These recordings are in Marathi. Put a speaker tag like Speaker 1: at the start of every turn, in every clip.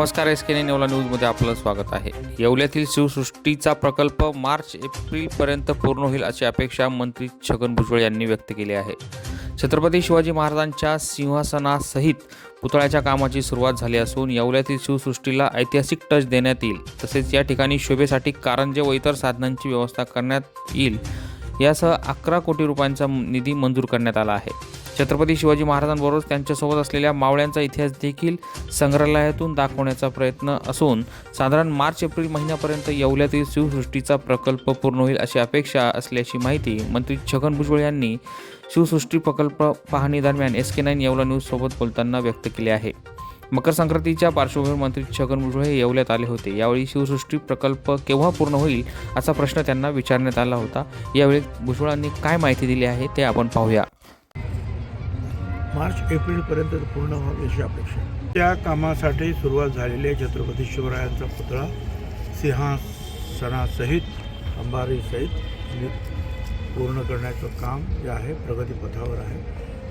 Speaker 1: नमस्कार एस के नेवला न्यूजमध्ये आपलं स्वागत आहे. येवल्यातील शिवसृष्टीचा प्रकल्प मार्च एप्रिलपर्यंत पूर्ण होईल अशी अपेक्षा मंत्री छगन भुजबळ यांनी व्यक्त केली आहे. छत्रपती शिवाजी महाराजांच्या सिंहासनासहित पुतळ्याच्या कामाची सुरुवात झाली असून येवल्यातील शिवसृष्टीला ऐतिहासिक टच देण्यात येईल. तसेच या ठिकाणी शोभेसाठी कारंजे व इतर साधनांची व्यवस्था करण्यात येईल. यासह अकरा कोटी रुपयांचा निधी मंजूर करण्यात आला आहे. छत्रपती शिवाजी महाराजांबरोबरच त्यांच्यासोबत असलेल्या मावळ्यांचा इतिहास देखील संग्रहालयातून दाखवण्याचा प्रयत्न असून साधारण मार्च एप्रिल महिन्यापर्यंत येवल्यातील शिवसृष्टीचा प्रकल्प पूर्ण होईल अशी अपेक्षा असल्याची माहिती मंत्री छगन भुजबळ यांनी शिवसृष्टी प्रकल्प पाहणीदरम्यान एस के नाईन येवला न्यूजसोबत बोलताना व्यक्त केले आहे. मकर संक्रांतीच्या पार्श्वभूमीवर मंत्री छगन भुजबळ हे येवल्यात आले होते. यावेळी शिवसृष्टी प्रकल्प केव्हा पूर्ण होईल असा प्रश्न त्यांना विचारण्यात आला होता. यावेळी भुजबळांनी काय माहिती दिली आहे ते आपण पाहूया.
Speaker 2: मार्च एप्रिलपर्यंत पूर्ण व्हावी अशी अपेक्षा त्या कामासाठी सुरुवात झालेली आहे छत्रपती शिवरायांचा पुतळा सिंहासनासहित अंबारीसहित. पूर्ण करण्याचं काम जे आहे प्रगतीपथावर आहे.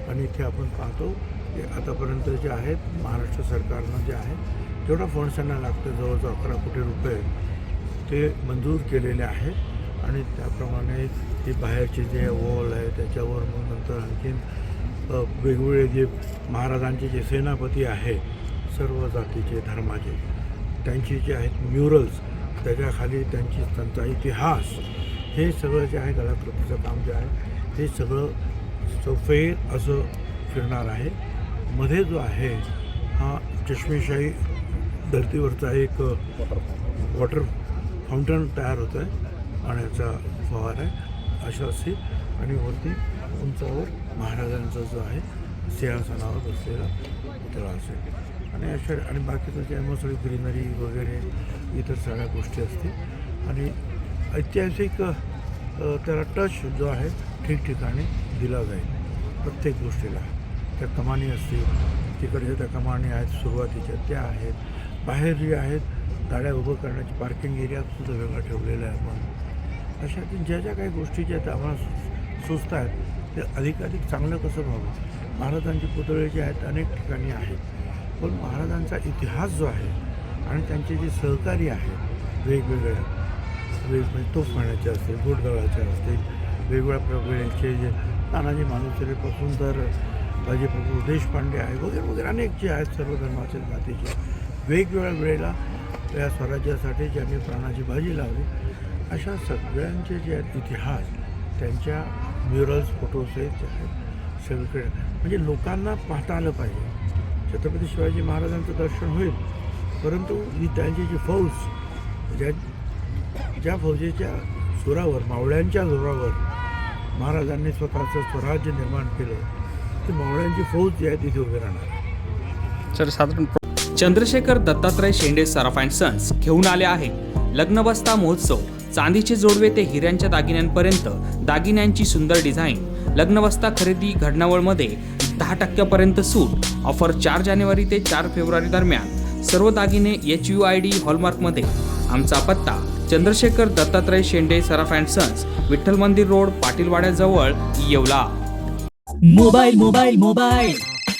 Speaker 2: आणि इथे आपण पाहतो की आतापर्यंत जे आहेत महाराष्ट्र सरकारनं जे आहे जेवढा फंड्स त्यांना लागतं जवळजवळ अकरा कोटी रुपये ते मंजूर केलेले आहेत आणि त्याप्रमाणे ती बाहेरचे जे वॉल आहे त्याच्यावर मग नंतर आणखीन वेगवेगळे जे महाराजांचे जे सेनापती आहे सर्व जातीचे धर्माचे त्यांची जे आहेत म्युरल्स त्याच्याखाली त्यांची त्यांचा इतिहास हे सगळं जे आहे कलाकृतीचं काम जे आहे ते सगळं सफेद असं फिरणार आहे. मध्ये जो आहे हा चष्मेशाही धर्तीवरचा एक वॉटर फाउंटन तयार होतं आहे पाण्याचा फवार आहे. अशा असेल आणि वरती उंचावर महाराजांचा जो आहे सिंहासनावर बसलेला पुतळा असेल. आणि अशा आणि बाकीचं जे मग सगळी ग्रीनरी वगैरे इतर सगळ्या गोष्टी असतील. आणि ऐतिहासिक त्याला टच जो आहे ठिकठिकाणी दिला जाईल प्रत्येक गोष्टीला. त्या कमानी असतील तिकडच्या त्या कमानी आहेत सुरुवातीच्या त्या आहेत बाहेर जे आहेत गाड्या उभं करण्याची पार्किंग एरिया सुद्धा वेगळा ठेवलेला आहे आपण. अशा ज्या ज्या काही गोष्टी ज्या आहेत आम्हाला सु- सुचत आहेत ते अधिकाधिक चांगलं कसं व्हावं? महाराजांचे पुतळे जे आहेत अनेक ठिकाणी आहेत. पण महाराजांचा इतिहास जो आहे आणि त्यांचे जे सहकारी आहेत वेगवेगळ्या वेग तोफ तोफखान्याचे असतील गोडगळाचे असतील वेगवेगळ्या प्रकारचे जे तानाजी मालुसरेपासून तर बाजीप्रभू देशपांडे आहे वगैरे वगैरे अनेक जे आहेत सर्व धर्माचे जातीचे वेगवेगळ्या वेळेला या स्वराज्यासाठी ज्यांनी प्राणाची बाजी लावली अशा सगळ्यांचे जे आहेत इतिहास त्यांच्या म्युरल्स फोटोसहित जे आहेत सगळीकडे. म्हणजे लोकांना पाहता आलं पाहिजे. छत्रपती शिवाजी महाराजांचं दर्शन होईल. परंतु ही त्यांची जी फौज ज्या ज्या फौजेच्या सुरावर मावळ्यांच्या जोरावर महाराजांनी स्वतःचं स्वराज्य निर्माण केलं ती मावळ्यांची फौज जी आहे तिथे उभी राहणार.
Speaker 1: सर साधारण
Speaker 3: चंद्रशेखर दत्तात्रय शेंडे सराफ अँड सन्स घेऊन आले आहे लग्नबस्ता महोत्सव. चांदीचे जोडवे ते हिऱ्यांच्या दागिन्यांपर्यंत दागिन्यांची सुंदर डिझाईन लग्नवस्ता खरेदी घडणावळमध्ये दहा टक्क्यापर्यंत सूट ऑफर चार जानेवारी ते चार फेब्रुवारी दरम्यान सर्व दागिने एच यू आय डी हॉलमार्कमध्ये. आमचा पत्ता Chandrashekhar Dattatray Shende Saraf and sons Vitthal Mandir road पाटीलवाड्याजवळ Yeola.
Speaker 4: Mobile mobile mobile.